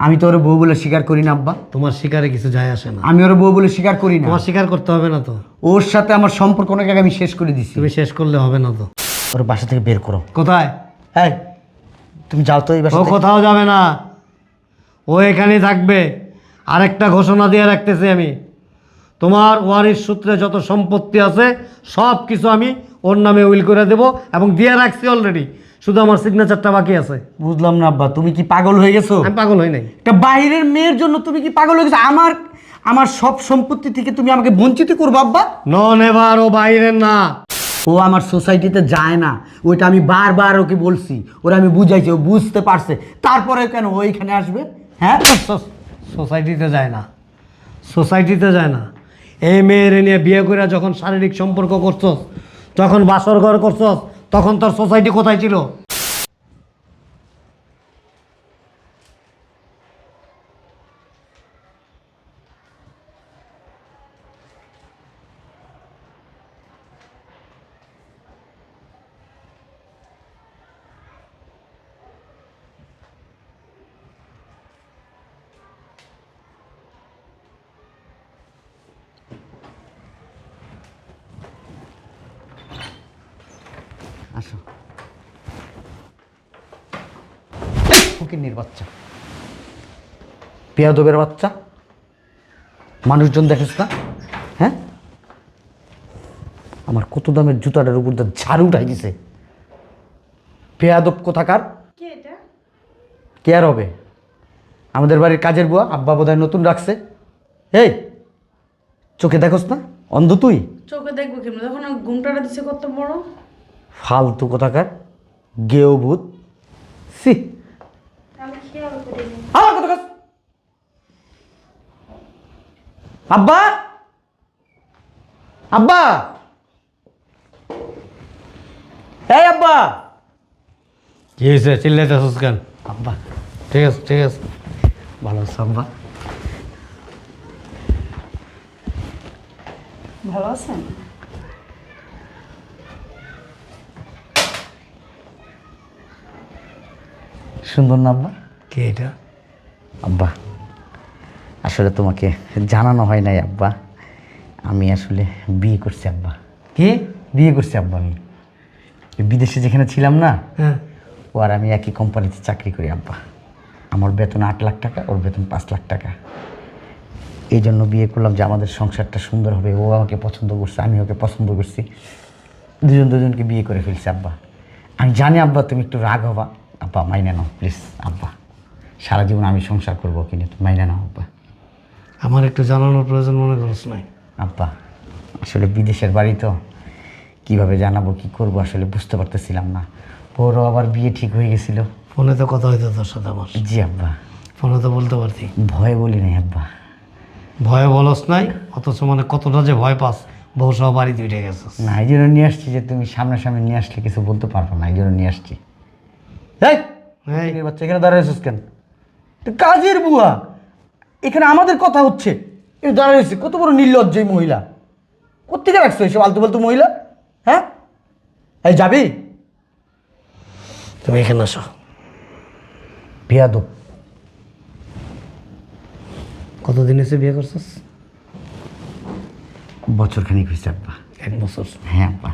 আমি তো ওর বউ বলে স্বীকার করি না আব্বা। তোমার শিকারে কিছু যায় আসে না। আমি ওর বউ বলে স্বীকার করি না। তোমার স্বীকার করতে হবে না তো। ওর সাথে আমার সম্পর্ক অনেক আগে আমি শেষ করে দিছি। তুমি শেষ করলে হবে না তো। ওর বাসা থেকে বের করো। কোথায়? হ্যাঁ তুমি যাও তো এই বাসা ও থেকে। কোথাও যাবে না। ও এখানেই থাকবে। আরেকটা ঘোষণা দিয়ে রাখতেছি আমি। তোমার ওয়ারিশ সূত্রে যত সম্পত্তি আছে সব কিছু আমি ওর নামে উইল করে দেব এবং দিয়ে রাখছি অলরেডি শুধু আমার সিগনেচারটা বাকি আছে। বুঝলাম না আব্বা তুমি কি পাগল হয়ে গেছো? আমি পাগল হই নাই। একটা বাইরের মেয়ের জন্য তুমি কি পাগল হয়ে গেছো? আমার আমার সব সম্পত্তি থেকে তুমি আমাকে বঞ্চিত করব আব্বা? নন এবার ও বাইরের না। ও আমার সোসাইটিতে যায় না। ওইটা আমি বারবার ওকে বলছি। ওরা আমি বুঝাইছি ও বুঝতে পারছে। তারপরে কেন ও এখানে আসবে? হ্যাঁ? সোসাইটিতে যায় না। সোসাইটিতে যায় না। এই মেয়ের নিয়ে বিয়ে করে যখন শারীরিক সম্পর্ক করছস যখন বাসর ঘর করছস তখন তোর সোসাইটি কোথায় ছিল? আসো। ফকিন্নির বাচ্চা। পেয়াদবের বাচ্চা। মানুষজন দেখিস না? হ্যাঁ? আমার কত দামের জুতাটার উপর ঝাড়ু উঠাই দিছে। পেয়াদব কোথাকার? কে আর হবে? আমাদের বাড়ির কাজের বুয়া আব্বা বোধহয় নতুন রাখছে। এই চোখে দেখোস না? অন্ধ তুই? চোখে দেখব কেমন? যখন আমি ঘুমটাটা দিছে কত বড়। ফালতু কোথাকার? গেও ভূত সি আব্বা! আব্বা! এই আব্বা! কি হয়েছে? চিল্লাইতেছস কেন? আব্বা ঠিক আছে ঠিক আছে। ভালো আছো আব্বা? ভালো আছেন? সুন্দর না আব্বা? কে এটা? আব্বা আসলে তোমাকে জানানো হয় নাই আব্বা। আমি আসলে বিয়ে করছি আব্বা। কি? বিয়ে করছি আব্বা আমি। বিদেশে যেখানে ছিলাম না হ্যাঁ। ও আর আমি একই কোম্পানিতে চাকরি করি আব্বা। আমার বেতন আট লাখ টাকা ওর বেতন পাঁচ লাখ টাকা। এই জন্য বিয়ে করলাম যে আমাদের সংসারটা সুন্দর হবে ও আমাকে পছন্দ করছে আমি ওকে পছন্দ করছি। দুজন দুজনকে বিয়ে করে ফেলছি আব্বা। আমি জানি আব্বা তুমি একটু রাগ হবা। আব্বা মাইনে নাও প্লিজ আব্বা। সারা জীবন আমি সংসার করব কিনে তুমি মাইনে নাও আব্বা। আমার একটু জানানোর প্রয়োজন মনে করছ নাই? আব্বা আসলে বিদেশের বাড়ি তো কীভাবে জানাব কি করব আসলে বুঝতে পারতেছিলাম না। বড় আবার বিয়ে ঠিক হয়ে গেছিল। ফোনে তো কথা হইতো তোর সাথে আমার। জি আব্বা। ফোনে তো বলতে পারতি। ভয় বলি নাই আব্বা। ভয়ে বলস নাই অথচ মানে কতটা যে ভয় পাস বউ সহ বাড়িতে উঠে গেছিস। না এই জন্য নিয়ে আসছি যে তুমি সামনাসামনি নিয়ে আসলে কিছু বলতে পারব না এই জন্য নিয়ে আসছি। এই এই এই বাচ্চা এখানে দাঁড়িয়েছিস কেন? তো কাজের বুয়া। এখানে আমাদের কথা হচ্ছে। এই দাঁড়িয়েছে কত বড় নির্লজ্জ এই মহিলা। কোথেকে রাখছো এসব আলতু ফালতু মহিলা? হ্যাঁ? এই যাবি? তুমি এখানে আসো। বেয়াদব। কতদিন এসে বিয়ে করছিস? বছর খানিক হয়েছে আব্বা। এক বছর। হ্যাঁ আব্বা।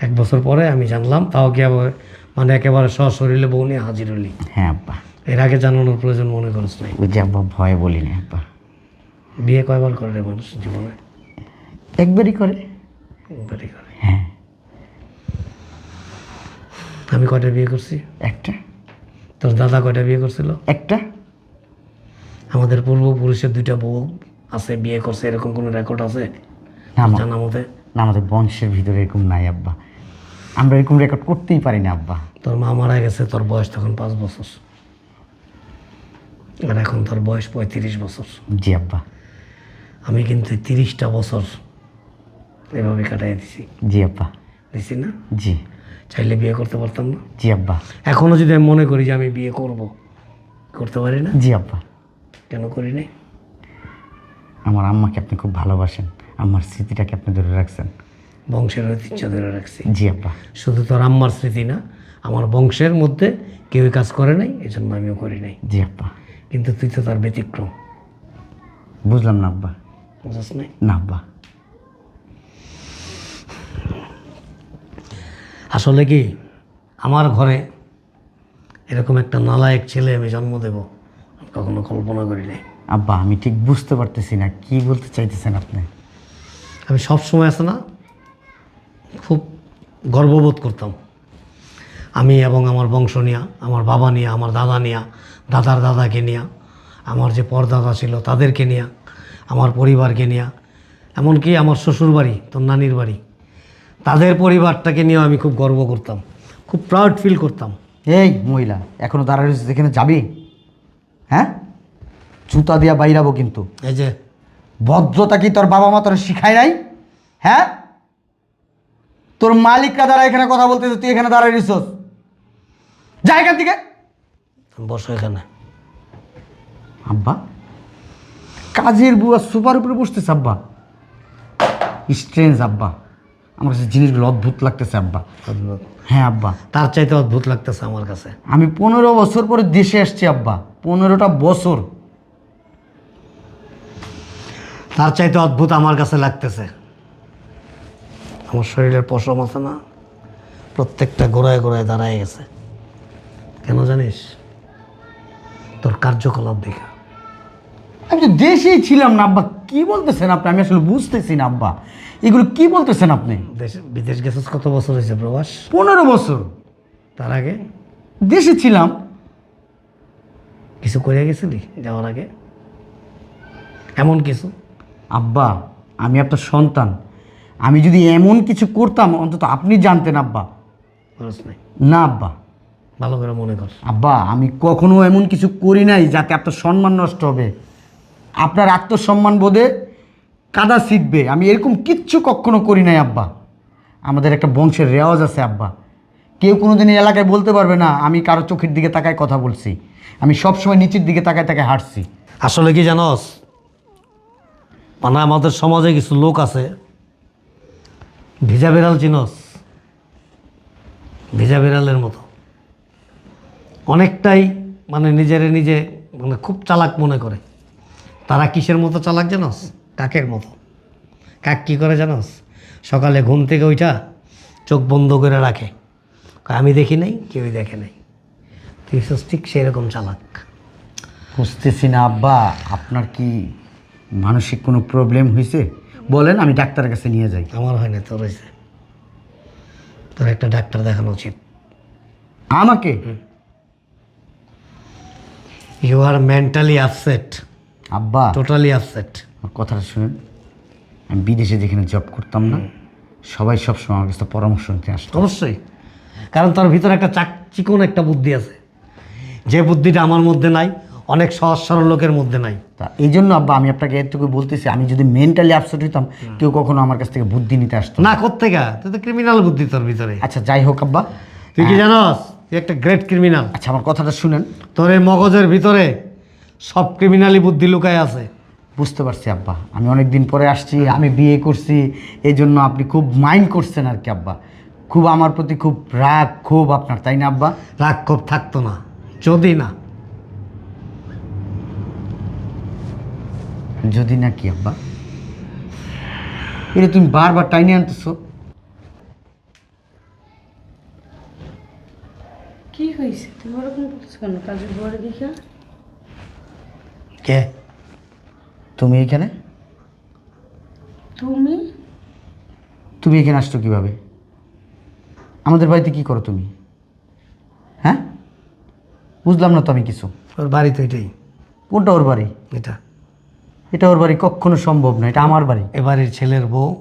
এক বছর পরে আমি জানলাম তাও কি আবার মানে একেবারে সশরীরে বউ নিয়ে হাজির হলি। হ্যাঁ আব্বা। এর আগে জানানোর প্রয়োজন মনে করিস নাই। ওই যে আব্বা ভয় বলি না আব্বা। বিয়ে কয়বার করে রে মানুষ জীবনে? একবারই করে। একবারই করে। হ্যাঁ। আমি কয়টা বিয়ে করছি? একটা। তোর দাদা কয়টা বিয়ে করছিল? একটা। আমাদের পূর্বপুরুষের দুইটা বউ আছে বিয়ে করছে এরকম কোনো রেকর্ড আছে? না। জানা মতে? না আমাদের বংশের ভিতরে এরকম নাই আব্বা। আমরা এরকম রেকর্ড করতেই পারি না আব্বা। তোর মা মারা গেছে তোর বয়স তখন পাঁচ বছর। আর এখন তোর বয়স পঁয়ত্রিশ বছর। জি আব্বা। আমি কিন্তু তিরিশটা বছর এভাবে কাটাই দিছি। জি আব্বা। দিছি না? জি। চাইলে বিয়ে করতে পারতাম না? জি আব্বা। এখনও যদি আমি মনে করি যে আমি বিয়ে করব করতে পারি না? জি আব্বা। কেন করি নাই? আমার আম্মাকে আপনি খুব ভালোবাসেন। আমার স্মৃতিটাকে আপনি ধরে রাখছেন। বংশের ঐতিহ্য ধরে রাখছি। জি আব্বা। শুধু তোর আম্মার স্মৃতি না আমার বংশের মধ্যে কেউই কাজ করে নাই এই জন্য আমিও করি নাই। জি আব্বা। কিন্তু তুই তো তার ব্যতিক্রম। বুঝলাম না আব্বা। বুঝছ নাই? না আব্বা। আসলে কি আমার ঘরে এরকম একটা নালায়ক ছেলে আমি জন্ম দেব কখনো কল্পনা করি নাই। আব্বা আমি ঠিক বুঝতে পারতেছি না কি বলতে চাইতেছেন আপনি? আমি সব সময় আছে না গর্ববোধ করতাম। আমি এবং আমার বংশ নিয়া আমার বাবা নিয়া আমার দাদা নিয়া দাদার দাদাকে নিয়া আমার যে পরদাদা ছিল তাদেরকে নিয়া আমার পরিবারকে নিয়া এমনকি আমার শ্বশুর বাড়ি তোর নানির বাড়ি তাদের পরিবারটাকে নিয়েও আমি খুব গর্ব করতাম। খুব প্রাউড ফিল করতাম। এই মহিলা এখনও দাঁড়ায় যেখানে যাবি? হ্যাঁ? জুতা দিয়া বাইরাবো কিন্তু। এই যে। ভদ্রতা কি তোর বাবা মা তোর শিখায় নাই? হ্যাঁ? তোর মালিকরা দ্বারা এখানে কথা বলতেছে তুই এখানে দাঁড়ায় রইছস। যা এখান থেকে। বসো এখানে। আব্বা কাজের বুয়া সুপার উপরে বসতেছে আব্বা। স্ট্রেঞ্জ আব্বা। আমার কাছে জিনিসগুলো অদ্ভুত লাগতেছে আব্বা। হ্যাঁ আব্বা। তার চাইতে অদ্ভুত লাগতেছে আমার কাছে। আমি পনেরো বছর পরে দেশে আসছি আব্বা। পনেরোটা বছর। তার চাইতে অদ্ভুত আমার কাছে লাগতেছে। আমার শরীরের পশম আছে না প্রত্যেকটা গোড়ায় গোড়ায় দাঁড়ায় গেছে। কেন জানিস? তোর কার্যকলাপ দেখা। আমি তো দেশেই ছিলাম না আব্বা। কি বলতেছেন আপনি? আমি আসলে বুঝতেছি না আব্বা। এগুলো কি বলতেছেন আপনি? দেশ বিদেশ গেছিস কত বছর হয়েছে প্রবাস? পনেরো বছর। তার আগে? দেশে ছিলাম। কিছু করে গেছিলি যাওয়ার আগে? এমন কিছু? আব্বা আমি আপনার সন্তান। আমি যদি এমন কিছু করতাম অন্তত আপনি জানতেন আব্বা। খরচ নাই। না আব্বা। ভালো করে মনে কর। আব্বা আমি কখনো এমন কিছু করি নাই যাতে আপনার সম্মান নষ্ট হবে। আপনার আত্মসম্মান বোধে কাদা শিখবে আমি এরকম কিচ্ছু কখনো করি নাই আব্বা। আমাদের একটা বংশের রেওয়াজ আছে আব্বা। কেউ কোনো দিন এই এলাকায় বলতে পারবে না আমি কারও চোখের দিকে তাকায় কথা বলছি। আমি সবসময় নিচের দিকে তাকায় তাকায় হাঁটছি। আসলে কি জানস? মানে আমাদের সমাজে কিছু লোক আছে ভিজা বিড়াল চিনস। ভিজা বিড়ালের মতো। অনেকটাই মানে নিজেরে নিজে মানে খুব চালাক মনে করে। তারা কিসের মতো চালাক জানস? কাকের মতো। কাক কী করে জানস? সকালে ঘুম থেকে ওইটা চোখ বন্ধ করে রাখে। আমি দেখি নাই, কেউই দেখে নাই। তুই ঠিক সেরকম চালাক। বুঝতেছি না, আব্বা, আপনার কি মানসিক কোনো প্রবলেম হয়েছে বলেন আমি ডাক্তারের কাছে নিয়ে যাই। আমার হয় না তোর হয়েছে তোর একটা ডাক্তার দেখানো উচিত। আমাকে? ইউ আর মেন্টালি আপসেট আব্বা। টোটালি আপসেট আমার কথাটা শুনেন। আমি বিদেশে যেখানে জব করতাম না সবাই সবসময় আমার কাছে পরামর্শ নিতে আসতো। অবশ্যই। কারণ তার ভিতরে একটা চাক চিকন একটা বুদ্ধি আছে। যে বুদ্ধিটা আমার মধ্যে নাই অনেক সহজ সরল লোকের মধ্যে নাই। তা এই জন্য আব্বা আমি আপনাকে এটুকু বলতেছি আমি যদি মেন্টালি আপসেট হইতাম কেউ কখনো আমার কাছ থেকে বুদ্ধি নিতে আসতো না। কোত্থেকে? তুই তো ক্রিমিনাল বুদ্ধি তোর ভিতরে। আচ্ছা যাই হোক আব্বা। তুই কি জানস? তুই একটা গ্রেট ক্রিমিনাল আচ্ছা আমার কথাটা শুনেন। তোর এই মগজের ভিতরে সব ক্রিমিনালি বুদ্ধি লুকায় আছে। বুঝতে পারছি আব্বা। আমি অনেক দিন পরে আসছি আমি বিয়ে করছি এই জন্য আপনি খুব মাইন্ড করছেন আর কি আব্বা। খুব আমার প্রতি খুব রাগ খুব আপনার তাই না আব্বা? রাগ ক্ষোভ থাকতো না। যদি না যদি না কি আব্বা? এটা তুমি বারবার টাইনে আনতেছো। কি হয়েছে? তুমি ওরকম করছ কেন? কাজের বড় দেখা কে? তুমি এখানে? তুমি? তুমি এখানে আসছো কীভাবে? আমাদের বাড়িতে কি করো তুমি? হ্যাঁ? বুঝলাম না তো আমি কিছু। ওর বাড়ি তো এটাই। কোনটা ওর বাড়ি? এটা। এটা ওর বাড়ি কখনো সম্ভব না এটা আমার বাড়ি। এবারের ছেলের বউ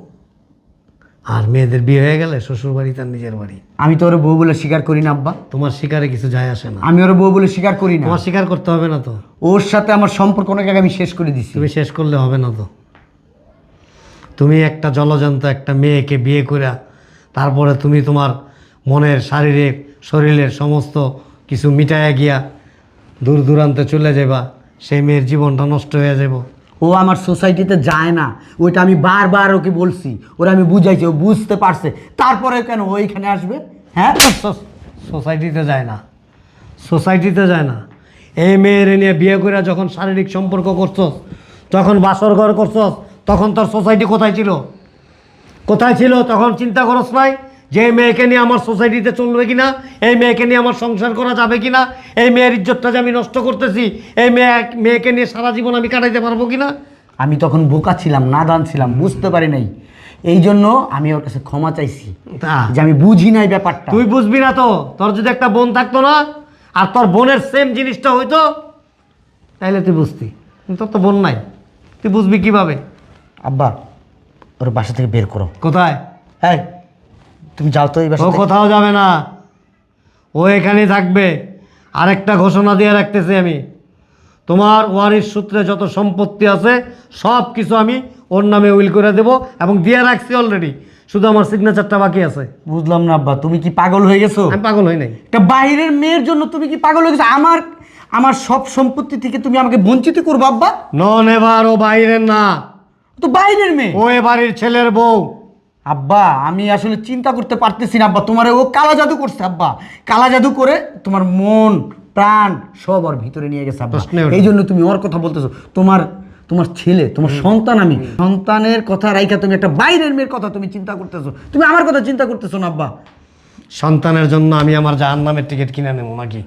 আর মেয়েদের বিয়ে হয়ে গেলে শ্বশুর বাড়ি তার নিজের বাড়ি। আমি তো ওর বউ বলে স্বীকার করি না আব্বা। তোমার শিকারে কিছু যায় আসে না। আমি ওর বউ বলে স্বীকার করি না। তোমার স্বীকার করতে হবে না তো। ওর সাথে আমার সম্পর্ক অনেক আগে আমি শেষ করে দিছি। তুমি শেষ করলে হবে না তো। তুমি একটা জলজন্ত একটা মেয়েকে বিয়ে করে তারপরে তুমি তোমার মনের শারীরিক শরীরের সমস্ত কিছু মিটাইয়া গিয়া দূর দূরান্তে চলে যাবা সেই মেয়ের জীবনটা নষ্ট হয়ে যাব ও আমার সোসাইটিতে যায় না। ওইটা আমি বারবার ওকে বলছি। ওরা আমি বুঝাইছি, ও বুঝতে পারছে। তারপরে কেন ও এখানে আসবে? হ্যাঁ? সোসাইটিতে যায় না। সোসাইটিতে যায় না। এই মেয়ের নিয়ে বিয়ে করে যখন শারীরিক সম্পর্ক করছস, যখন বাসর ঘর করছস, তখন তোর সোসাইটি কোথায় ছিল? কোথায় ছিল? তখন চিন্তা করস নাই? যে এই মেয়েকে নিয়ে আমার সোসাইটিতে চলবে কিনা এই মেয়েকে নিয়ে আমার সংসার করা যাবে কিনা এই মেয়ের ইজ্জতটা যে আমি নষ্ট করতেছি এই মেয়ে মেয়েকে নিয়ে সারা জীবন আমি কাটাইতে পারব কিনা? আমি তখন বোকা ছিলাম নাদান ছিলাম বুঝতে পারি নাই। এই জন্য আমি ওর কাছে ক্ষমা চাইছি তা। যে আমি বুঝি নাই ব্যাপারটা। তুই বুঝবি না তো? তোর যদি একটা বোন থাকতো না আর তোর বোনের সেম জিনিসটা হইতো তাইলে তুই বুঝতি। তোর তো বোন নাই। তুই বুঝবি কীভাবে? আব্বা ওর বাসা থেকে বের করো। কোথায়? এই তুমি যাও তো এবার ও কোথাও যাবে না। ও এখানেই থাকবে। আরেকটা ঘোষণা দিয়ে রাখতেছি আমি। তোমার ওয়ারিশ সূত্রে যত সম্পত্তি আছে সব কিছু আমি ওর নামে উইল করে দেব এবং দিয়ে রাখছি অলরেডি শুধু আমার সিগনেচারটা বাকি আছে। বুঝলাম না আব্বা তুমি কি পাগল হয়ে গেছো? আমি পাগল হই নাই। একটা বাইরের মেয়ের জন্য তুমি কি পাগল হয়ে গেছো? আমার আমার সব সম্পত্তি থেকে তুমি আমাকে বঞ্চিত করব আব্বা? নন এবার ও বাইরের না। তো বাইরের মেয়ে। ও এ বাড়ির ছেলের বউ। আব্বা আমি আসলে চিন্তা করতে পারতেছি না আব্বা তোমার ও কালা জাদু করছে আব্বা। কালা জাদু করে তোমার মন প্রাণ সব ওর ভিতরে নিয়ে গেছে আব্বা। এই জন্য তুমি ওর কথা বলতেছো তোমার তোমার ছেলে তোমার সন্তান আমি। সন্তানের কথা রাইখা তুমি একটা বাইরের মেয়ের কথা তুমি চিন্তা করতেছো। তুমি আমার কথা চিন্তা করতেছো না আব্বা। সন্তানের জন্য আমি আমার জাহান নামের টিকিট কিনে নেব নাকি?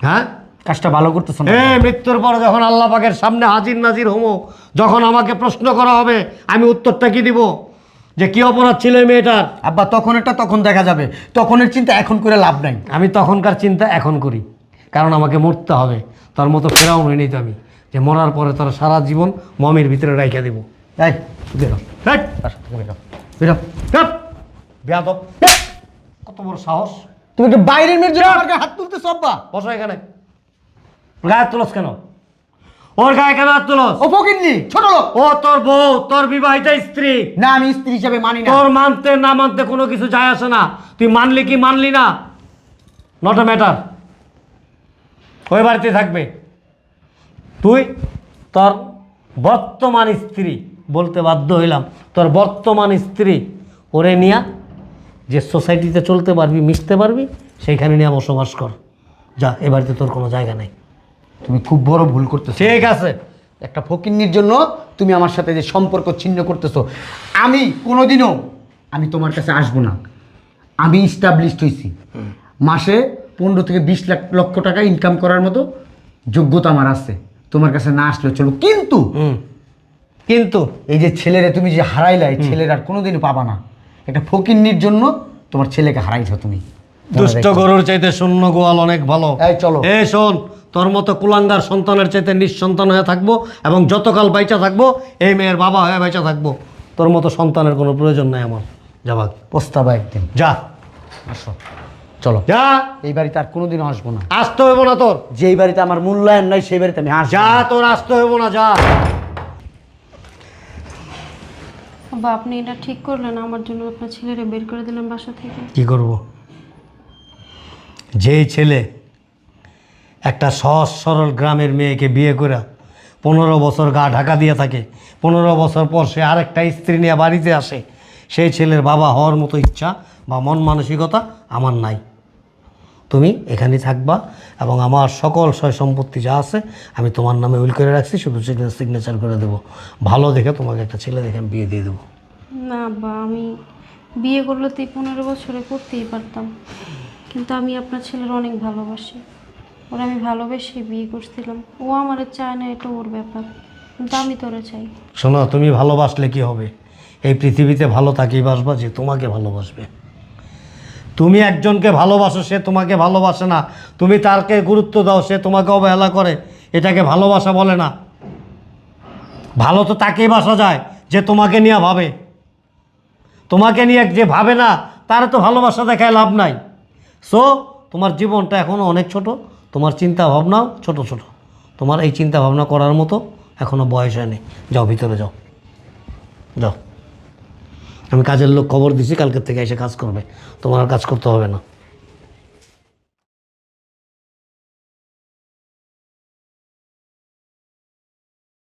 হ্যাঁ? কাজটা ভালো করতেছো না এ মৃত্যুর পরে যখন আল্লাহ পাকের সামনে হাজির নাজির হমো যখন আমাকে প্রশ্ন করা হবে আমি উত্তরটা কি দিব? যে কি অপরাধ ছিল এই মেয়েটার? আব্বা তখন একটা তখন দেখা যাবে। তখনের চিন্তা এখন করে লাভ নাই। আমি তখনকার চিন্তা এখন করি। কারণ আমাকে মরতে হবে। তার মতো ফেরাও হয়নি তো আমি। যে মরার পরে তারা সারা জীবন মমির ভিতরে রাইখা দিব। বেরো কত বড় সাহস। তুমি একটা বাইরের মেয়ের জন্য হাত তুলতেছো আব্বা? বসো এখানে। গায়ে তুলস কেন? ওর গায়ে কেন হাত তুলস? ও ফকিরনি ছোট লোক। ও তোর বউ তোর বিবাহিতা স্ত্রী। না আমি স্ত্রী হিসাবে মানি না। তোর মানতে না মানতে কোনো কিছু যায় আসে না। তুই মানলি কি মানলি না? নট এ ম্যাটার ওই বাড়িতে থাকবে। তুই তোর বর্তমান স্ত্রী বলতে বাধ্য হইলাম। তোর বর্তমান স্ত্রী ওরে নিয়া যে সোসাইটিতে চলতে পারবি মিশতে পারবি সেইখানে নিয়ে বসবাস কর। যা এ বাড়িতে তোর কোনো জায়গা নেই। তুমি খুব বড় ভুল করতেছো। ঠিক আছে। একটা ফকিন্নির জন্য তুমি আমার সাথে যে সম্পর্ক ছিন্ন করতেছো আমি কোনোদিনও আমি তোমার কাছে আসব না। আমি স্টাবলিশড হয়েছি মাসে পনেরো থেকে বিশ লাখ লক্ষ টাকা ইনকাম করার মতো যোগ্যতা আমার আছে। তোমার কাছে না আসলে চলো কিন্তু কিন্তু এই যে ছেলেরে তুমি যে হারাইলা এই ছেলের আর কোনোদিনও পাবা না। একটা ফকিন্নির জন্য তোমার ছেলেকে হারাইছো তুমি। দুষ্ট গরুর চাইতে শূন্য গোয়াল অনেক ভালো। এই চলো। এ শোন তোর মতো কুলাঙ্গার সন্তানের চাইতে নিঃসন্তান হয়ে থাকব এবং যতকাল বাইচা থাকব এই মেয়ের বাবা হয়ে বাইচা থাকব। তোর মতো সন্তানের কোনো প্রয়োজন নাই আমার। যাবাক প্রস্তাব একদিন। যা। আসো। চলো। যা। এই বাড়িতে আর কোনোদিনও আসব না। আসতে হইব না তোর। যেই বাড়িতে আমার মূল্যায়ন নাই সেই বাড়িতে আমি আসব যা তোর আসতে হইব না যা। বা আপনি এটা ঠিক করলেন। আমার জন্য আপনার ছেলেরে বের করে দিলেন বাসা থেকে। কি করব? যেই ছেলে একটা সহজ, সরল গ্রামের মেয়েকে বিয়ে করে পনেরো বছর গা ঢাকা দিয়ে থাকে। পনেরো বছর পর সে আরেকটা স্ত্রী নিয়ে বাড়িতে আসে। সেই ছেলের বাবা হওয়ার মতো ইচ্ছা বা মন মানসিকতা আমার নাই। তুমি এখানেই থাকবা এবং আমার সকল সয় সম্পত্তি যা আছে আমি তোমার নামে উইল করে রাখছি, শুধু সিগনেচার করে দেবো। ভালো দেখে তোমাকে একটা ছেলে দেখে আমি বিয়ে দিয়ে দেবো। না বা, আমি বিয়ে করলে তো পনেরো বছরে করতেই পারতাম। কিন্তু আমি আপনার ছেলের অনেক ভালোবাসি। ওরা আমি ভালোবেসে বিয়ে করছিলাম। ও আমার চায় না, এটা ওর ব্যাপার। কিন্তু আমি তোরে চাই। শোনো, তুমি ভালোবাসলে কি হবে? এই পৃথিবীতে ভালো তাকেই বাসবা যে তোমাকে ভালোবাসবে। তুমি একজনকে ভালোবাসো, সে তোমাকে ভালোবাসে না। তুমি তারকে গুরুত্ব দাও, সে তোমাকে অবহেলা করে। এটাকে ভালোবাসা বলে না। ভালো তো তাকেই বাসা যায়, যে তোমাকে নিয়ে ভাবে। তোমাকে নিয়ে যে ভাবে না, তার তো ভালোবাসা দেখায় লাভ নাই। সো তোমার জীবনটা এখনও অনেক ছোট। তোমার চিন্তা ভাবনাও ছোট ছোট। তোমার এই চিন্তা ভাবনা করার মতো এখনও বয়স হয়নি। যাও, ভিতরে যাও। যাও। আমি কাজের লোক খবর দিছি, কালকের থেকে এসে কাজ করবে। তোমার কাজ করতে হবে না।